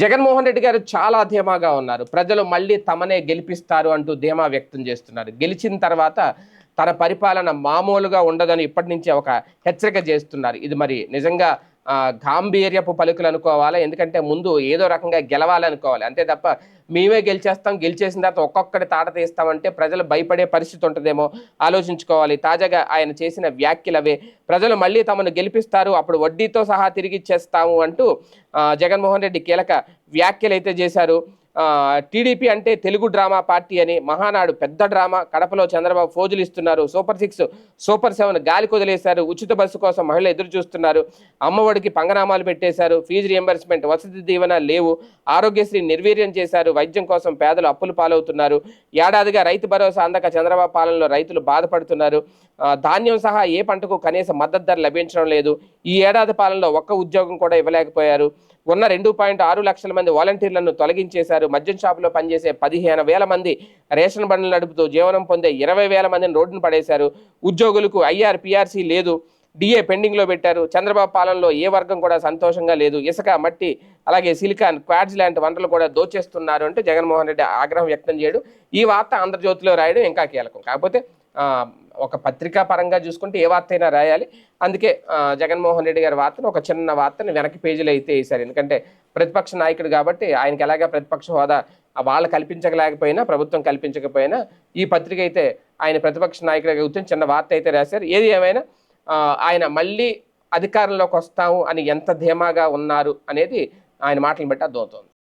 జగన్మోహన్ రెడ్డి గారు చాలా ధీమాగా ఉన్నారు. ప్రజలు మళ్ళీ తమనే గెలిపిస్తారు అంటూ ధీమా వ్యక్తం చేస్తున్నారు. గెలిచిన తర్వాత తన పరిపాలన మామూలుగా ఉండదని ఇప్పటి నుంచే ఒక హెచ్చరిక చేస్తున్నారు. ఇది మరి నిజంగా గాంభీర్యపు పలుకులు అనుకోవాలా? ఎందుకంటే ముందు ఏదో రకంగా గెలవాలనుకోవాలి. అంతే తప్ప మేమే గెలిచేస్తాం గెలిచేసిన తర్వాత ఒక్కొక్కటి తాట తీస్తామంటే ప్రజలు భయపడే పరిస్థితి ఉంటుందేమో ఆలోచించుకోవాలి. తాజాగా ఆయన చేసిన వ్యాఖ్యలు అవే. ప్రజలు మళ్ళీ తమను గెలిపిస్తారు అప్పుడు వడ్డీతో సహా తిరిగి ఇచ్చేస్తాము అంటూ జగన్మోహన్ రెడ్డి కీలక వ్యాఖ్యలు అయితే చేశారు. టీడీపీ అంటే తెలుగు డ్రామా పార్టీ అని మహానాడు పెద్ద డ్రామా. కడపలో చంద్రబాబు ఫోజులు ఇస్తున్నారు. సూపర్ సిక్స్ సూపర్ సెవెన్ గాలి కుదిలేశారు. ఉచిత బస్సు కోసం మహిళలు ఎదురు చూస్తున్నారు. అమ్మఒడికి పంగనామాలు పెట్టేశారు. ఫీజు రియంబర్స్మెంట్ వసతి దీవెన లేవు. ఆరోగ్యశ్రీ నిర్వీర్యం చేశారు. వైద్యం కోసం పేదలు అప్పులు పాలవుతున్నారు. ఏడాదిగా రైతు భరోసా అందక చంద్రబాబు పాలనలో రైతులు బాధపడుతున్నారు. ధాన్యం సహా ఏ పంటకు కనీస మద్దతు ధర లభించడం లేదు. ఈ ఏడాది పాలనలో ఒక్క ఉద్యోగం కూడా ఇవ్వలేకపోయారు. ఉన్న రెండు పాయింట్ ఆరు లక్షల మంది వాలంటీర్లను తొలగించేశారు. మద్యం షాపులో పనిచేసే పదిహేను వేల మంది రేషన్ బండ్లు నడుపుతూ జీవనం పొందే ఇరవై వేల మందిని రోడ్డును పడేశారు. ఉద్యోగులకు ఐఆర్ పిఆర్సీ లేదు. డిఏ పెండింగ్లో పెట్టారు. చంద్రబాబు పాలనలో ఏ వర్గం కూడా సంతోషంగా లేదు. ఇసుక మట్టి అలాగే సిలికాన్ క్వాడ్జ్ లాంటి వనరులు కూడా దోచేస్తున్నారు అంటూ జగన్మోహన్ రెడ్డి ఆగ్రహం వ్యక్తం చేయడు. ఈ వార్త ఆంధ్రజ్యోతిలో రాయడం ఇంకా కీలకం. కాకపోతే ఒక పత్రికా పరంగా చూసుకుంటే ఏ వార్త అయినా రాయాలి. అందుకే జగన్మోహన్ రెడ్డి గారి వార్తను ఒక చిన్న వార్తను వెనక్కి పేజీలో అయితే వేశారు. ఎందుకంటే ప్రతిపక్ష నాయకుడు కాబట్టి ఆయనకి ఎలాగా ప్రతిపక్ష హోదా వాళ్ళు కల్పించలేకపోయినా ప్రభుత్వం కల్పించకపోయినా ఈ పత్రిక అయితే ఆయన ప్రతిపక్ష నాయకుడిగా కూర్చొని చిన్న వార్త అయితే రాశారు. ఏది ఏమైనా ఆయన మళ్ళీ అధికారంలోకి వస్తాము అని ఎంత ధీమాగా ఉన్నారు అనేది ఆయన మాటలను బట్టి అర్థమవుతోంది.